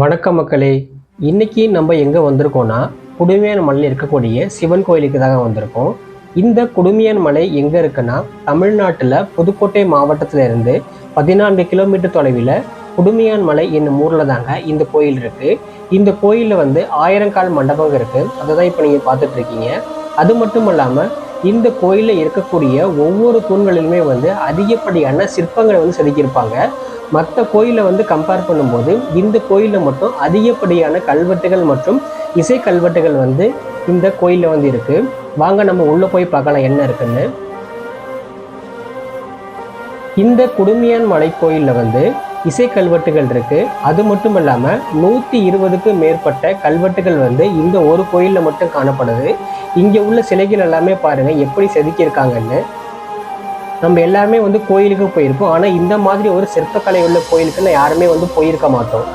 வணக்கம் மக்களே. இன்னைக்கு நம்ம எங்கே வந்திருக்கோம்னா குடுமையான் மலையில் இருக்கக்கூடிய சிவன் கோயிலுக்கு தாங்க வந்திருக்கோம். இந்த குடுமையான் மலை எங்கே இருக்குன்னா தமிழ்நாட்டில் புதுக்கோட்டை மாவட்டத்தில் இருந்து பதினான்கு கிலோமீட்டர் தொலைவில் குடுமையான் மலை என்னும் ஊரில் தாங்க இந்த கோயில் இருக்குது இந்த கோயிலில் வந்து ஆயிரங்கால் மண்டபம் இருக்குது அதை தான் இப்போ நீங்கள் பார்த்துட்ருக்கீங்க அது மட்டும் இல்லாமல் இந்த கோயிலில் இருக்கக்கூடிய ஒவ்வொரு தூண்களிலுமே வந்து அதிகப்படியான சிற்பங்களை வந்து செதுக்கியிருப்பாங்க. மற்ற கோயிலை வந்து கம்பேர் பண்ணும்போது இந்த கோயிலில் மட்டும் அதிகப்படியான கல்வெட்டுகள் மற்றும் இசை கல்வெட்டுகள் வந்து இந்த கோயிலில் வந்து இருக்கு. வாங்க நம்ம உள்ளே போய் பார்க்கலாம் என்ன இருக்குன்னு. இந்த குடுமியான் மலை கோயிலில் வந்து இசை கல்வெட்டுகள் இருக்கு. அது மட்டும் இல்லாமல் நூற்றி இருபதுக்கும் மேற்பட்ட கல்வெட்டுகள் வந்து இந்த ஒரு கோயிலில் மட்டும் காணப்படுது. இங்கே உள்ள சிலைகள் எல்லாமே பாருங்க எப்படி செதுக்கியிருக்காங்கன்னு. நம்ம எல்லாமே வந்து கோயிலுக்கு போயிருக்கோம் ஆனால் இந்த மாதிரி ஒரு சிற்பக்கலை உள்ள கோயிலுக்கு நான் யாருமே வந்து போயிருக்க மாட்டோம்.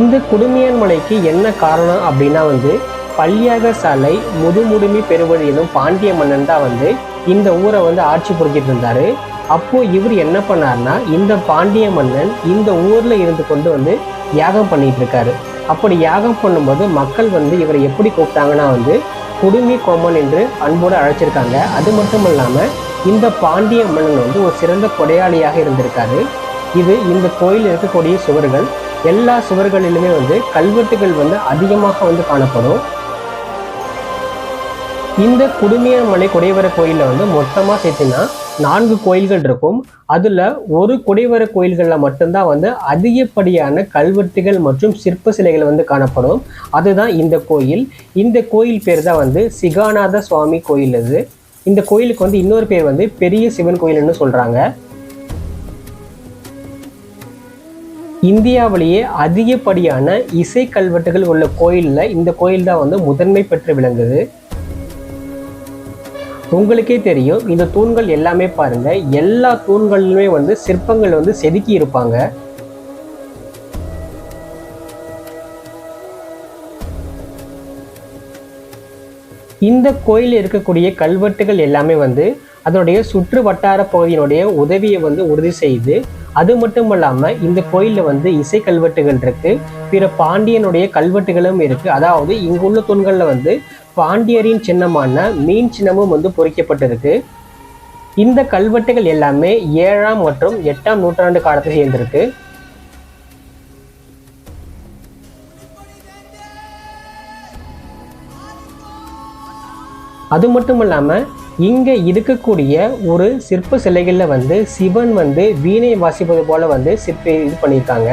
இந்த குடுமியான் மலைக்கு என்ன காரணம் அப்படின்னா வந்து பள்ளியாக சாலை முதுமுடுமி பெருவழி எனும் பாண்டிய மன்னன் தான் வந்து இந்த ஊரை வந்து ஆட்சி புரிஞ்சிட்டு இருந்தாரு. அப்போ இவர் என்ன பண்ணார்னா இந்த பாண்டிய மன்னன் இந்த ஊர்ல இருந்து கொண்டு வந்து யாகம் பண்ணிட்டு இருக்காரு. அப்படி யாகம் பண்ணும்போது மக்கள் வந்து இவரை எப்படி கூப்பிட்டாங்கன்னா வந்து குடுமி கோமன் என்று அன்போடு அழைச்சிருக்காங்க. அது மட்டும் இல்லாமல் இந்த பாண்டிய மன்னன் வந்து ஒரு சிறந்த கொடையாளியாக இருந்திருக்காரு. இது இந்த கோயில் இருக்கக்கூடிய சுவர்கள் எல்லா சுவர்களிலுமே வந்து கல்வெட்டுகள் வந்து அதிகமாக வந்து காணப்படும். இந்த குடுமியன்மலை குடைவர கோயிலில் வந்து மொத்தமாக சேர்த்தினா நான்கு கோயில்கள் இருக்கும். அதில் ஒரு குடைவர கோயில்களில் மட்டும்தான் வந்து அதிகப்படியான கல்வெட்டுகள் மற்றும் சிற்ப சிலைகள் வந்து காணப்படும். அதுதான் இந்த கோயில். இந்த கோயில் பேர் தான் வந்து சிகாநாத சுவாமி கோயில் இது இந்த கோயிலுக்கு வந்து இன்னொரு பேர் வந்து பெரிய சிவன் கோயில்னு சொல்கிறாங்க இந்தியாவிலேயே அதிகப்படியான இசை கல்வெட்டுகள் உள்ள கோயிலில் இந்த கோயில் தான் வந்து முதன்மை பெற்று விளங்குது. உங்களுக்கே தெரியும் இந்த தூண்கள் எல்லாமே பாருங்க. எல்லா தூண்களிலுமே வந்து சிற்பங்கள் வந்து செதுக்கி இருப்பாங்க. இந்த கோயில் இருக்கக்கூடிய கல்வெட்டுகள் எல்லாமே வந்து அதனுடைய சுற்று வட்டார பகுதியினுடைய உதவியை வந்து உறுதி செய்து அது மட்டும் இல்லாமல் இந்த கோயிலில் வந்து இசை கல்வெட்டுகள் இருக்கு. பிற பாண்டியனுடைய கல்வெட்டுகளும் இருக்கு. அதாவது இங்குள்ள தூண்களில் வந்து பாண்டியரின் சின்னமான மீன் சின்னமும் வந்து பொறிக்கப்பட்டிருக்கு. இந்த கல்வெட்டுகள் எல்லாமே ஏழாம் மற்றும் எட்டாம் நூற்றாண்டு காலத்தை சேர்ந்திருக்கு. அது மட்டும் இல்லாமல் இங்கே இருக்கக்கூடிய ஒரு சிற்ப சிலைகளில் வந்து சிவன் வந்து வீணை வாசிப்பது போல் வந்து சிற்பி இது பண்ணியிருக்காங்க.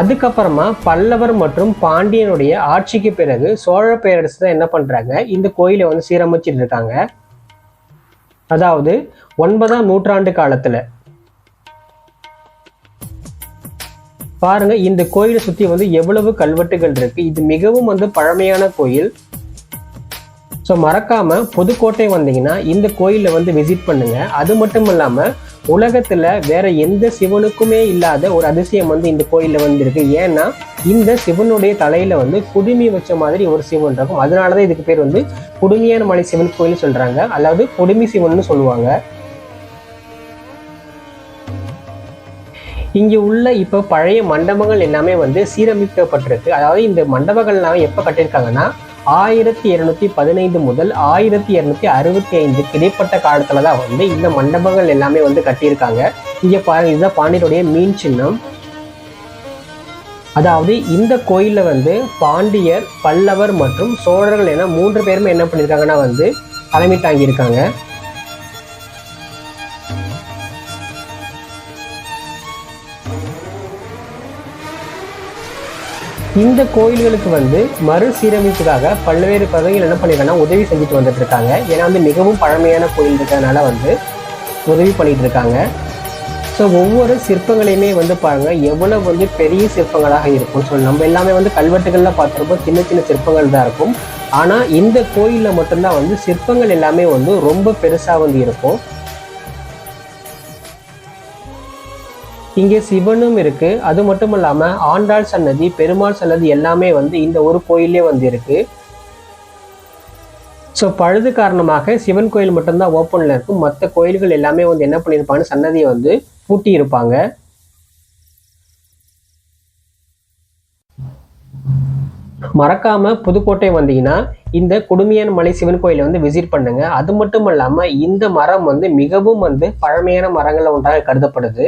அதுக்கப்புறமா பல்லவர் மற்றும் பாண்டியனுடைய ஆட்சிக்கு பிறகு சோழ பேரரசு தான் என்ன பண்ணுறாங்க இந்த கோயிலை வந்து சீரமைச்சிட்டு இருக்காங்க. அதாவது ஒன்பதாம் நூற்றாண்டு காலத்தில். பாருங்க இந்த கோயிலை சுத்தி வந்து எவ்வளவு கல்வெட்டுகள் இருக்கு. இது மிகவும் வந்து பழமையான கோயில். ஸோ மறக்காம புதுக்கோட்டை வந்தீங்கன்னா இந்த கோயிலை வந்து விசிட் பண்ணுங்க. அது மட்டும் இல்லாமல் உலகத்துல வேற எந்த சிவனுக்குமே இல்லாத ஒரு அதிசயம் வந்து இந்த கோயில்ல வந்திருக்கு. ஏன்னா இந்த சிவனுடைய தலையில வந்து குடுமி வச்ச மாதிரி ஒரு சிவன் இருக்கும். அதனாலதான் இதுக்கு பேர் வந்து குடுமியான மலை சிவன் கோயில் சொல்றாங்க. அதாவது குடுமி சிவன் சொல்லுவாங்க. இங்கே உள்ள இப்போ பழைய மண்டபங்கள் எல்லாமே வந்து சீரமைக்கப்பட்டிருக்கு. அதாவது இந்த மண்டபங்கள் எல்லாமே எப்போ கட்டியிருக்காங்கன்னா ஆயிரத்தி இருநூத்தி பதினைந்து முதல் ஆயிரத்தி இருநூத்தி அறுபத்தி ஐந்து இடைப்பட்ட காலத்துல தான் வந்து இந்த மண்டபங்கள் எல்லாமே வந்து கட்டியிருக்காங்க. இங்க பாருங்க இதுதான் பாண்டியருடைய மீன் சின்னம். அதாவது இந்த கோயிலில் வந்து பாண்டியர் பல்லவர் மற்றும் சோழர்கள் என மூன்று பேருமே என்ன பண்ணியிருக்காங்கன்னா வந்து தலைமை தாங்கியிருக்காங்க. இந்த கோயில்களுக்கு வந்து மறுசீரமைப்புக்காக பல்வேறு பதவிகள் என்ன பண்ணியிருக்காங்கன்னா உதவி செஞ்சுட்டு வந்துட்டு இருக்காங்க ஏன்னா வந்து மிகவும் பழமையான கோயில் இருக்கிறதுனால வந்து உதவி பண்ணிட்டு இருக்காங்க ஸோ ஒவ்வொரு சிற்பங்களையுமே வந்து பாருங்க எவ்வளவு வந்து பெரிய சிற்பங்களாக இருக்கும். ஸோ நம்ம எல்லாமே வந்து கல்வெட்டுகளில் பார்த்துருப்போம். சின்ன சின்ன சிற்பங்கள் தான் இருக்கும். ஆனால் இந்த கோயிலில் மட்டும்தான் வந்து சிற்பங்கள் எல்லாமே வந்து ரொம்ப பெருசாக வந்து இருக்கும். இங்கே சிவனும் இருக்கு. அது மட்டும் இல்லாம ஆண்டாள் சன்னதி பெருமாள் சன்னதி எல்லாமே வந்து இந்த ஒரு கோயிலே வந்து இருக்கு ஸோ பழுது காரணமாக சிவன் கோயில் மட்டும்தான் ஓப்பனில் இருக்கும். மற்ற கோயில்கள் எல்லாமே வந்து என்ன பண்ணியிருப்பாங்க சன்னதியை வந்து பூட்டி இருப்பாங்க மறக்காம புதுக்கோட்டை வந்தீங்கன்னா இந்த குடுமியான் மலை சிவன் கோயிலை வந்து விசிட் பண்ணுங்க. அது மட்டும் இல்லாமல் இந்த மரம் வந்து மிகவும் வந்து பழமையான மரங்களில் ஒன்றாக கருதப்படுது.